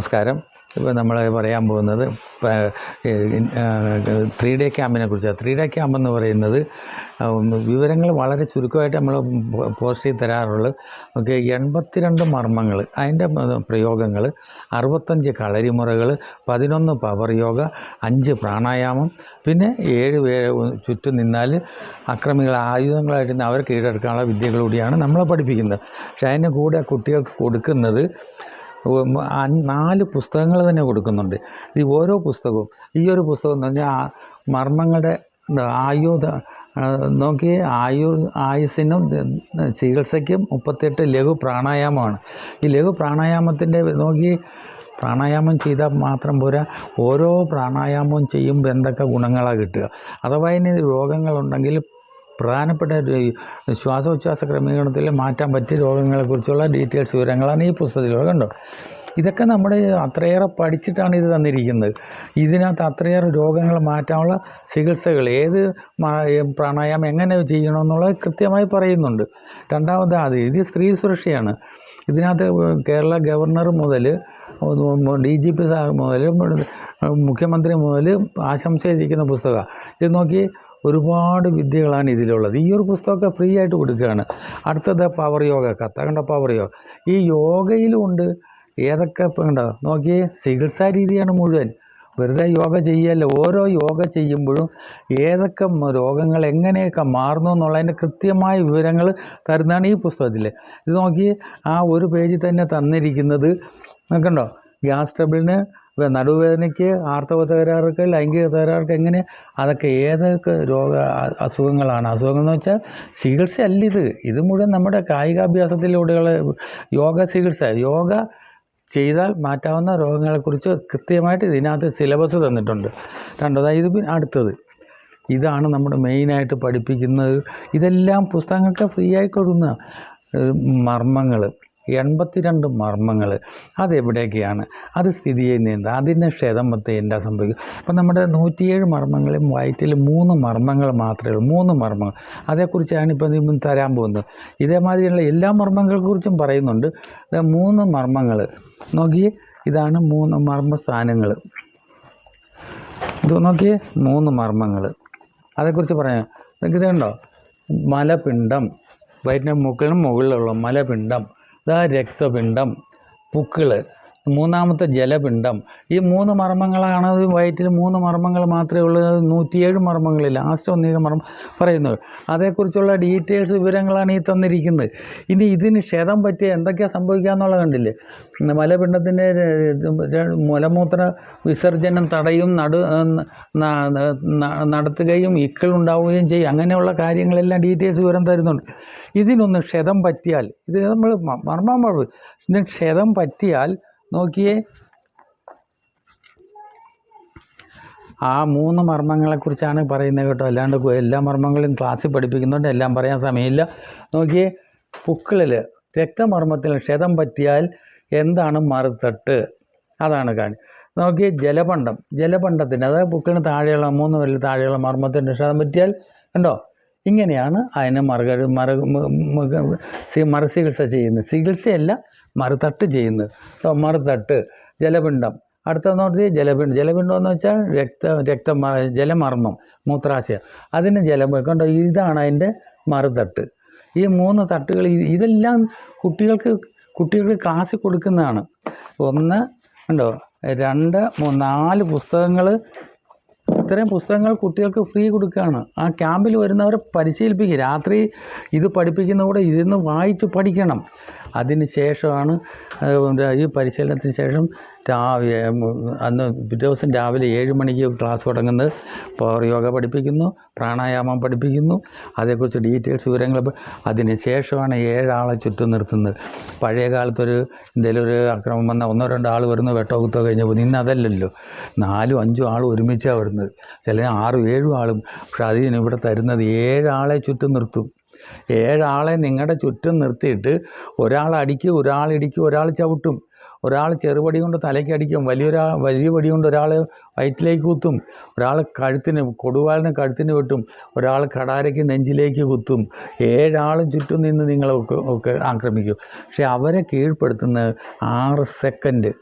നമസ്കാരം. ഇപ്പോൾ നമ്മൾ പറയാൻ പോകുന്നത് ത്രീ ഡേ ക്യാമ്പിനെ കുറിച്ചാണ് ത്രീ ഡേ ക്യാമ്പ് എന്ന് പറയുന്നത് വിവരങ്ങൾ വളരെ ചുരുക്കമായിട്ട് നമ്മൾ പോസ്റ്റ് ചെയ്ത് തരാറുള്ളൂ. ഓക്കെ എൺപത്തിരണ്ട് മർമ്മങ്ങൾ അതിന്റെ പ്രയോഗങ്ങൾ അറുപത്തഞ്ച് കളരിമുറകൾ പതിനൊന്ന് പവർ യോഗ അഞ്ച് പ്രാണായാമം പിന്നെ ഏഴ് പേര് ചുറ്റും നിന്നാൽ അക്രമികൾ ആയുധങ്ങളായിട്ട് അവർ കീഴടക്കാനുള്ള വിദ്യകളൂടിയാണ് നമ്മളെ പഠിപ്പിക്കുന്നത്. പക്ഷേ അതിന് കൂടെ കുട്ടികൾക്ക് കൊടുക്കുന്നത് നാല് പുസ്തകങ്ങൾ തന്നെ കൊടുക്കുന്നുണ്ട്. ഈ ഓരോ പുസ്തകവും ഈ ഒരു പുസ്തകം എന്ന് പറഞ്ഞാൽ മർമ്മങ്ങളുടെ ആയുധ നോക്കി ആയു ആയുസ്സിനും ചികിത്സയ്ക്കും മുപ്പത്തെട്ട് ലഘു പ്രാണായാമമാണ്. ഈ ലഘു പ്രാണായാമത്തിന്റെ നോക്കി പ്രാണായാമം ചെയ്താൽ മാത്രം പോരാ ഓരോ പ്രാണായാമവും ചെയ്യുമ്പോൾ എന്തൊക്കെ ഗുണങ്ങളാണ് കിട്ടുക. അഥവാ ഇനി രോഗങ്ങളുണ്ടെങ്കിൽ പ്രധാനപ്പെട്ട ശ്വാസോച്ഛ്വാസ ക്രമീകരണത്തിൽ മാറ്റാൻ പറ്റിയ രോഗങ്ങളെക്കുറിച്ചുള്ള ഡീറ്റെയിൽസ് വിവരങ്ങളാണ് ഈ പുസ്തകത്തിലൂടെ കണ്ടോ? ഇതൊക്കെ നമ്മൾ അത്രയേറെ പഠിച്ചിട്ടാണ് ഇത് തന്നിരിക്കുന്നത്. ഇതിനകത്ത് അത്രയേറെ രോഗങ്ങൾ മാറ്റാനുള്ള ചികിത്സകൾ ഏത് പ്രാണായാമം എങ്ങനെ ചെയ്യണമെന്നുള്ളത് കൃത്യമായി പറയുന്നുണ്ട്. രണ്ടാമത് അത് ഇത് സ്ത്രീ സുരക്ഷയാണ്. ഇതിനകത്ത് കേരള ഗവർണർ മുതൽ ഡി ജി പി സാർ മുതൽ മുഖ്യമന്ത്രി മുതൽ ആശംസയിരിക്കുന്ന പുസ്തകമാണ്. ഇത് നോക്കി ഒരുപാട് വിദ്യകളാണ് ഇതിലുള്ളത്. ഈ ഒരു പുസ്തകമൊക്കെ ഫ്രീ ആയിട്ട് കൊടുക്കുകയാണ്. അടുത്തത് പവർ യോഗ കഥ കണ്ട പവർ യോഗ ഈ യോഗയിലുമുണ്ട് ഏതൊക്കെ കണ്ടോ? നോക്കി ചികിത്സാ രീതിയാണ് മുഴുവൻ. വെറുതെ യോഗ ചെയ്യല്ല. ഓരോ യോഗ ചെയ്യുമ്പോഴും ഏതൊക്കെ രോഗങ്ങൾ എങ്ങനെയൊക്കെ മാറുന്നു എന്നുള്ളതിന്റെ കൃത്യമായ വിവരങ്ങൾ തരുന്നതാണ് ഈ പുസ്തകത്തിൽ. ഇത് നോക്കി ആ ഒരു പേജിൽ തന്നെ തന്നിരിക്കുന്നത്. നോക്കണ്ടോ ഗ്യാസ് ട്രബിളിന് നടുവേദനയ്ക്ക് ആർത്തവ തകരാറുകൾ ലൈംഗിക തകരാറുകൾ എങ്ങനെ അതൊക്കെ ഏതൊക്കെ രോഗ അസുഖങ്ങളാണ്? അസുഖങ്ങൾ എന്ന് വെച്ചാൽ ചികിത്സയല്ല ഇത്. ഇത് മുഴുവൻ നമ്മുടെ കായികാഭ്യാസത്തിലൂടെയുള്ള യോഗ ചികിത്സ. യോഗ ചെയ്താൽ മാറ്റാവുന്ന രോഗങ്ങളെക്കുറിച്ച് കൃത്യമായിട്ട് ഇതിനകത്ത് സിലബസ് തന്നിട്ടുണ്ട്. രണ്ടതായി ഇത് അടുത്തത്. ഇതാണ് നമ്മുടെ മെയിനായിട്ട് പഠിപ്പിക്കുന്നത്. ഇതെല്ലാം പുസ്തകങ്ങൾക്ക് ഫ്രീ ആയി കൊടുക്കുന്ന മർമ്മങ്ങൾ എൺപത്തിരണ്ട് മർമ്മങ്ങൾ അതെവിടെയൊക്കെയാണ്? അത് സ്ഥിതി ചെയ്യുന്നത് അതിന്റെ ക്ഷതമത്തെ എന്താ സംഭവിക്കും അപ്പം നമ്മുടെ നൂറ്റിയേഴ് മർമ്മങ്ങളും വയറ്റിൽ മൂന്ന് മർമ്മങ്ങൾ മാത്രമേ ഉള്ളൂ. മൂന്ന് മർമ്മങ്ങൾ. അതേക്കുറിച്ചാണ് ഇപ്പം തരാൻ പോകുന്നത്. ഇതേമാതിരിയുള്ള എല്ലാ മർമ്മങ്ങളെക്കുറിച്ചും പറയുന്നുണ്ട്. മൂന്ന് മർമ്മങ്ങൾ നോക്കി ഇതാണ് മൂന്ന് മർമ്മസ്ഥാനങ്ങൾ ഇത് നോക്കിയേ മൂന്ന് മർമ്മങ്ങൾ അതേക്കുറിച്ച് പറയാം. കണ്ടോ മലപിണ്ഡം. വയറ്റിന്റെ മുക്കിനും മുകളിലുള്ള മലപിണ്ഡം. ഇതാ രക്തപിണ്ഡം പുക്കിൾ മൂന്നാമത്തെ ജലപിണ്ഡം. ഈ മൂന്ന് മർമ്മങ്ങളാണ് വയറ്റിൽ മൂന്ന് മർമ്മങ്ങൾ മാത്രമേ ഉള്ളൂ. നൂറ്റിയേഴ് മർമ്മങ്ങളിൽ ലാസ്റ്റ് ഒന്നേക മർമ്മം പറയുന്നത്. അതേക്കുറിച്ചുള്ള ഡീറ്റെയിൽസ് വിവരങ്ങളാണ് ഈ തന്നിരിക്കുന്നത്. ഇനി ഇതിന് ക്ഷതം പറ്റിയ എന്തൊക്കെയാണ് സംഭവിക്കുക എന്നുള്ളത് കണ്ടില്ലേ? മലപിണ്ഡത്തിന്റെ മലമൂത്ര വിസർജനം തടയും നടു നടത്തുകയും ഇക്കൾ ഉണ്ടാവുകയും ചെയ്യും. അങ്ങനെയുള്ള കാര്യങ്ങളെല്ലാം ഡീറ്റെയിൽസ് വിവരം തരുന്നുണ്ട്. ഇതിനൊന്ന് ക്ഷതം പറ്റിയാൽ ഇത് നമ്മൾ മർമ്മം ഇതിന് ക്ഷതം പറ്റിയാൽ നോക്കിയേ ആ മൂന്ന് മർമ്മങ്ങളെക്കുറിച്ചാണ് പറയുന്നത് കേട്ടോ. അല്ലാണ്ട് എല്ലാ മർമ്മങ്ങളും ക്ലാസ്സിൽ പഠിപ്പിക്കുന്നുണ്ട് എല്ലാം പറയാൻ സമയമില്ല. നോക്കിയേ പുക്കിളിൽ രക്തമർമ്മത്തിൽ ക്ഷതം പറ്റിയാൽ എന്താണ് മറുത്തട്ട് അതാണ് കാണി. നോക്കി ജലപണ്ഡം ജലപണ്ഡത്തിന് അതായത് പുക്കിന് താഴെയുള്ള മൂന്ന് വരൽ താഴെയുള്ള മർമ്മത്തിന്റെ ക്ഷതം പറ്റിയാൽ കണ്ടോ? ഇങ്ങനെയാണ് അതിനെ മറുക മറു മറുചികിത്സ ചെയ്യുന്നത്. ചികിത്സയല്ല മറുതട്ട് ചെയ്യുന്നത്. മറുതട്ട് ജലപിണ്ഡം. അടുത്തെന്ന് പറഞ്ഞാൽ ജലപിണ്ഡം. ജലപിണ്ഡം എന്ന് വെച്ചാൽ രക്ത രക്ത ജലമർമ്മം മൂത്രാശയം. അതിന് ജലം കണ്ടോ ഇതാണ് അതിന്റെ മറുതട്ട്. ഈ മൂന്ന് തട്ടുകൾ ഇത് ഇതെല്ലാം കുട്ടികൾക്ക് കുട്ടികൾക്ക് ക്ലാസ്സിൽ കൊടുക്കുന്നതാണ്. ഒന്ന് ഉണ്ടോ രണ്ട് മൂന്ന് നാല് പുസ്തകങ്ങൾ ഇത്രയും പുസ്തകങ്ങൾ കുട്ടികൾക്ക് ഫ്രീ കൊടുക്കുകയാണ്. ആ ക്യാമ്പിൽ വരുന്നവരെ പരിശീലിപ്പിക്കുക. രാത്രി ഇത് പഠിപ്പിക്കുന്ന കൂടെ ഇരുന്ന് വായിച്ച് പഠിക്കണം. അതിന് ശേഷമാണ് ഈ പരിശീലനത്തിന് ശേഷം രാവിലെ അന്ന് പിറ്റേ ദിവസം രാവിലെ ഏഴ് മണിക്ക് ക്ലാസ് തുടങ്ങുന്നത്. പവർ യോഗ പഠിപ്പിക്കുന്നു പ്രാണായാമം പഠിപ്പിക്കുന്നു അതേക്കുറിച്ച് ഡീറ്റെയിൽസ് വിവരങ്ങൾ അതിന് ശേഷമാണ് ഏഴാളെ ചുറ്റും നിർത്തുന്നത്. പഴയ കാലത്തൊരു എന്തെങ്കിലും ഒരു അക്രമം വന്ന ഒന്നോ രണ്ടോ ആൾ വരുന്നു വെട്ടോ കുത്തോ കഴിഞ്ഞ് പോകുന്നു. ഇന്ന് അതല്ലല്ലോ. നാലും അഞ്ചും ആൾ ഒരുമിച്ചാണ് വരുന്നത്. ചില ആറും ഏഴും ആളും. പക്ഷേ അതിന് ഇവിടെ തരുന്നത് ഏഴാളെ ചുറ്റും നിർത്തും. ഏഴാളെ നിങ്ങളുടെ ചുറ്റും നിർത്തിയിട്ട് ഒരാൾ അടിക്കും ഒരാൾ ഇടിക്കും ഒരാൾ ചവിട്ടും. ഒരാൾ ചെറുപടി കൊണ്ട് തലയ്ക്ക് അടിക്കും വലിയൊരാ വലിയ പടി കൊണ്ട് ഒരാൾ വയറ്റിലേക്ക് കുത്തും. ഒരാൾ കഴുത്തിന് കൊടുവാളിന് കഴുത്തിന് വെട്ടും. ഒരാൾ കടാരയ്ക്ക് നെഞ്ചിലേക്ക് കുത്തും. ഏഴാളും ചുറ്റും നിന്ന് നിങ്ങളെ ഒക്കെ ആക്രമിക്കും. പക്ഷെ അവരെ കീഴ്പ്പെടുത്തുന്നത് ആറ് സെക്കൻഡ്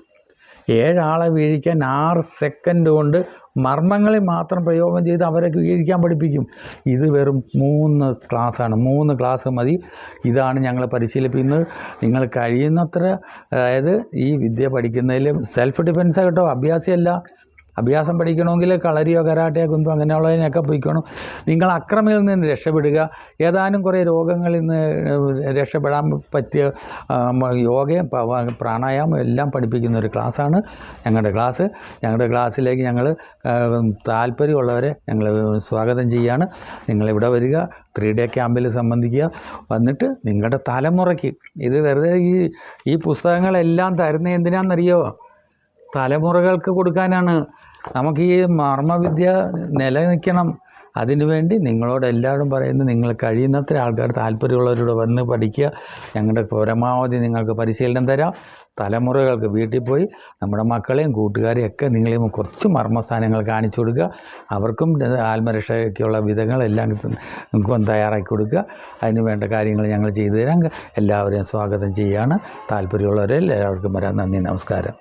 ഏഴാളെ വീഴിക്കാൻ ആറ് സെക്കൻഡ് കൊണ്ട് മർമ്മങ്ങളിൽ മാത്രം പ്രയോഗം ചെയ്ത് അവരെ കീഴിക്കാൻ പഠിപ്പിക്കും. ഇത് വെറും മൂന്ന് ക്ലാസ്സാണ്. മൂന്ന് ക്ലാസ് മതി. ഇതാണ് ഞങ്ങൾ പരിശീലിപ്പിക്കുന്നത്. നിങ്ങൾ കഴിയുന്നത്ര അതായത് ഈ വിദ്യ പഠിക്കുന്നതിൽ സെൽഫ് ഡിഫെൻസ് കേട്ടോ. അഭ്യാസമല്ല. അഭ്യാസം പഠിക്കണമെങ്കിൽ കളരിയോ കരാട്ടയോ കുന്തോ അങ്ങനെയുള്ളതിനൊക്കെ പോയിക്കണം. നിങ്ങൾ അക്രമിയിൽ നിന്ന് രക്ഷപ്പെടുക. ഏതാനും കുറേ രോഗങ്ങളിൽ നിന്ന് രക്ഷപ്പെടാൻ പറ്റിയ യോഗയും പ്രാണായാമം എല്ലാം പഠിപ്പിക്കുന്ന ഒരു ക്ലാസ്സാണ് ഞങ്ങളുടെ ക്ലാസ്. ഞങ്ങളുടെ ക്ലാസ്സിലേക്ക് ഞങ്ങൾ താല്പര്യമുള്ളവരെ ഞങ്ങൾ സ്വാഗതം ചെയ്യുകയാണ് നിങ്ങളിവിടെ വരിക ത്രീ ഡേ ക്യാമ്പിൽ സംബന്ധിക്കുക. വന്നിട്ട് നിങ്ങളുടെ തലമുറയ്ക്ക് ഇത് വെറുതെ ഈ ഈ പുസ്തകങ്ങളെല്ലാം തരുന്നത് എന്തിനാണെന്നറിയോ? തലമുറകൾക്ക് കൊടുക്കാനാണ്. നമുക്ക് ഈ മർമ്മവിദ്യ നിലനിൽക്കണം. അതിനുവേണ്ടി നിങ്ങളോട് എല്ലാവരും പറയുന്നത് നിങ്ങൾ കഴിയുന്നത്ര ആൾക്കാർ താല്പര്യമുള്ളവരോട് വന്ന് പഠിക്കുക. ഞങ്ങളുടെ പരമാവധി നിങ്ങൾക്ക് പരിശീലനം തരാം. തലമുറകൾക്ക് വീട്ടിൽ പോയി നമ്മുടെ മക്കളെയും കൂട്ടുകാരെയും ഒക്കെ നിങ്ങളെയും കുറച്ച് മർമ്മസ്ഥാനങ്ങൾ കാണിച്ചു കൊടുക്കുക. അവർക്കും ആത്മരക്ഷയ്ക്കുള്ള വിധങ്ങളെല്ലാം തയ്യാറാക്കി കൊടുക്കുക. അതിന് വേണ്ട കാര്യങ്ങൾ ഞങ്ങൾ ചെയ്തു തരാം. എല്ലാവരെയും സ്വാഗതം ചെയ്യുകയാണ് താല്പര്യമുള്ളവരെ എല്ലാവർക്കും വരാൻ നന്ദി നമസ്കാരം.